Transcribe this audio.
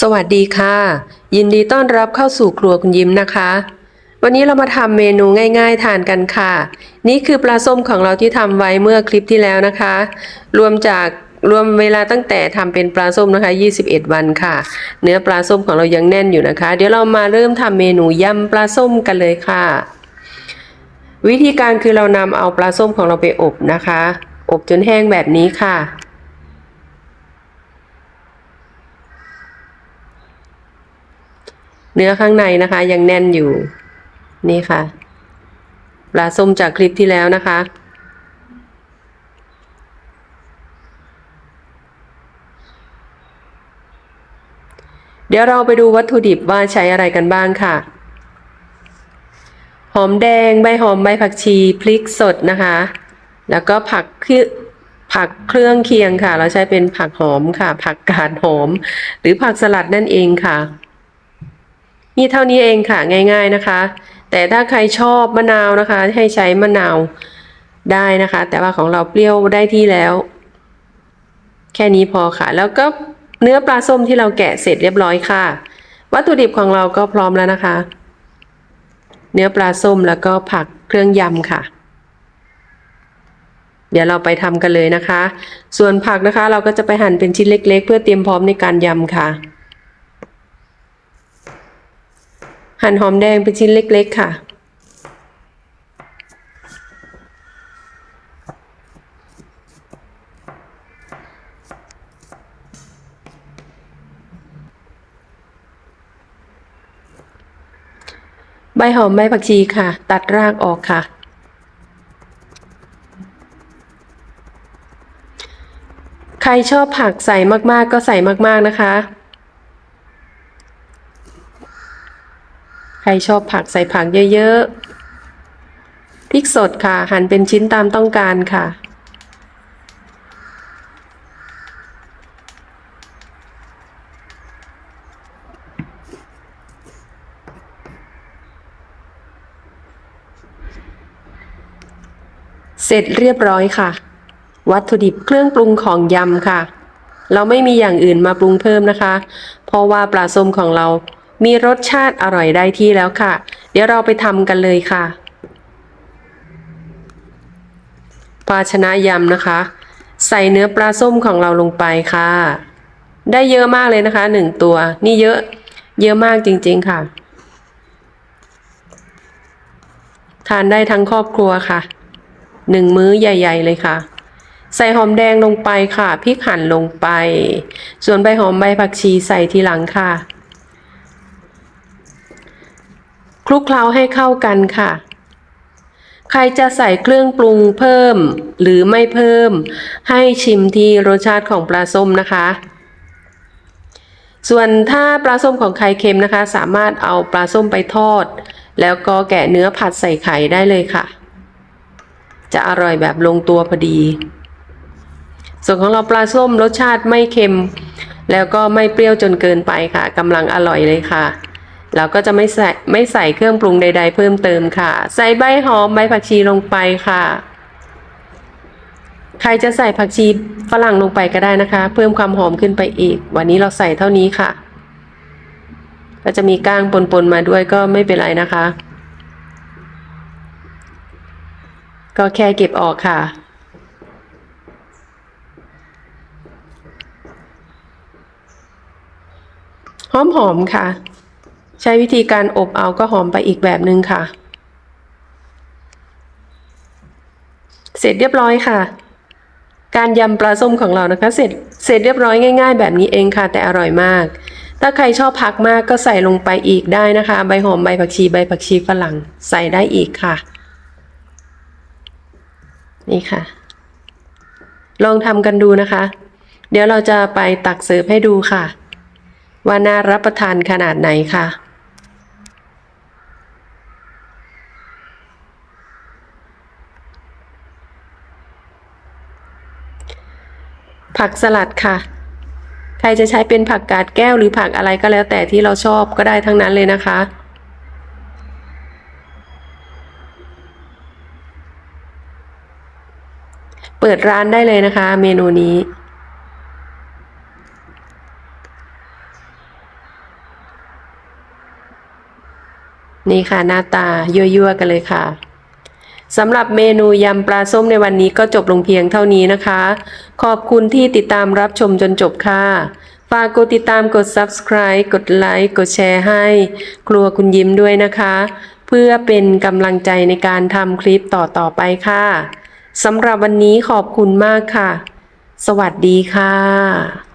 สวัสดีค่ะ ยินดีต้อนรับเข้าสู่ครัวคุณยิ้มนะคะ วันนี้เรามาทำเมนูง่าย ๆ ทานกันค่ะ นี่คือปลาส้มของเราที่ทำไว้เมื่อคลิปที่แล้วนะคะ รวมจากรวมเวลาตั้งแต่ทำเป็นปลาส้มนะคะ 21 วันค่ะ เนื้อปลาส้มของเรายังแน่นอยู่นะคะ เดี๋ยวเรามาเริ่มทำเมนูยำปลาส้มกันเลยค่ะ วิธีการคือเรานำเอาปลาส้มของเราไปอบนะคะ อบจนแห้งแบบนี้ค่ะ เนื้อข้างในนะคะ ยังแน่นอยู่ นี่ค่ะปลาส้มจากคลิปที่แล้วนะคะ เดี๋ยวเราไปดูวัตถุดิบว่าใช้อะไรกันบ้างค่ะ หอมแดงใบหอมใบผักชีพริกสดนะคะ แล้วก็ผักคือผักเครื่องเคียงค่ะ เราใช้เป็นผักหอมค่ะ ผักกาดหอม หรือผักสลัดนั่นเองค่ะ มีเท่านี้เองค่ะง่าย ๆนะคะ แต่ถ้าใครชอบมะนาวนะคะ ให้ใช้มะนาวได้นะคะ แต่ว่าของเราเปรี้ยวได้ที่แล้ว แค่นี้พอค่ะ แล้วก็เนื้อปลาส้มที่เราแกะเสร็จเรียบร้อยค่ะ วัตถุดิบของเราก็พร้อมแล้วนะคะ เนื้อปลาส้มแล้วก็ผักเครื่องยำค่ะ เดี๋ยวเราไปทำกันเลยนะคะ ส่วนผักนะคะ เราก็จะไปหั่นเป็นชิ้นเล็ก ๆ เพื่อเตรียมพร้อมในการยำค่ะ หั่นหอมแดงเป็นชิ้นเล็ก ๆ ค่ะ ใบหอมใบผักชีค่ะ ตัดรากออกค่ะใครชอบผักใส่มากๆก็ใส่มากๆนะคะ ครชอบผักใส่ผักเยอะๆ พริกสดค่ะ หั่นเป็นชิ้นตามต้องการค่ะ เสร็จเรียบร้อยค่ะ วัตถุดิบเครื่องปรุงของยำค่ะ เราไม่มีอย่างอื่นมาปรุงเพิ่มนะคะ เพราะว่าปลาส้มของเรา มีรสชาติอร่อยได้ที่แล้วค่ะ เดี๋ยวเราไปทำกันเลยค่ะ ภาชนะยำนะคะ ใส่เนื้อปลาส้มของเราลงไปค่ะ ได้เยอะมากเลยนะคะหนึ่งตัว นี่เยอะเยอะมากจริงๆค่ะ ทานได้ทั้งครอบครัวค่ะหนึ่งมื้อใหญ่ ๆ เลยค่ะ ใส่หอมแดงลงไปค่ะพริกหั่นลงไป ส่วนใบหอมใบผักชีใส่ทีหลังค่ะ คลุกเคล้าให้เข้ากันค่ะ ใครจะใส่เครื่องปรุงเพิ่มหรือไม่เพิ่ม ให้ชิมที่รสชาติของปลาส้มนะคะ ส่วนถ้าปลาส้มของใครเค็มนะคะ สามารถเอาปลาส้มไปทอด แล้วก็แกะเนื้อผัดใส่ไข่ได้เลยค่ะ จะอร่อยแบบลงตัวพอดี ส่วนของเราปลาส้มรสชาติไม่เค็ม แล้วก็ไม่เปรี้ยวจนเกินไปค่ะกำลังอร่อยเลยค่ะ เราก็จะไม่ใส่ไม่ใส่เครื่องปรุงใด ๆ เพิ่มเติมค่ะ ใส่ใบหอมใบผักชีลงไปค่ะ ใครจะใส่ผักชีฝรั่งลงไปก็ได้นะคะ เพิ่มความหอมขึ้นไปอีก วันนี้เราใส่เท่านี้ค่ะ ก็จะมีก้างปนๆมาด้วยก็ไม่เป็นไรนะคะ ก็แค่เก็บออกค่ะหอมหอมค่ะ ใช้วิธีการอบเอาก็หอมไปอีกแบบหนึ่งค่ะ เสร็จเรียบร้อยค่ะ การยำปลาส้มของเรานะคะ เสร็จเสร็จเรียบร้อยง่าย ๆ แบบนี้เองค่ะ แต่อร่อยมาก ถ้าใครชอบผักมากก็ใส่ลงไปอีกได้นะคะ ใบหอมใบผักชีใบผักชีฝรั่งใส่ได้อีกค่ะ นี่ค่ะ ลองทำกันดูนะคะ เดี๋ยวเราจะไปตักเสิร์ฟให้ดูค่ะว่าน่ารับประทานขนาดไหนค่ะ ผักสลัดค่ะ ใครจะใช้เป็นผักกาดแก้วหรือผักอะไรก็แล้วแต่ที่เราชอบก็ได้ทั้งนั้นเลยนะคะ เปิดร้านได้เลยนะคะ เมนูนี้นี่ค่ะหน้าตายั่วๆกันเลยค่ะ สำหรับเมนูยำปลาส้มในวันนี้ก็จบลงเพียงเท่านี้นะคะ ขอบคุณที่ติดตามรับชมจนจบค่ะ ฝากกดติดตามกด subscribe กดไลค์กดแชร์ให้ ครัวคุณยิ้มด้วยนะคะ เพื่อเป็นกำลังใจในการทำคลิปต่อๆไปค่ะสำหรับวันนี้ขอบคุณมากค่ะ สวัสดีค่ะ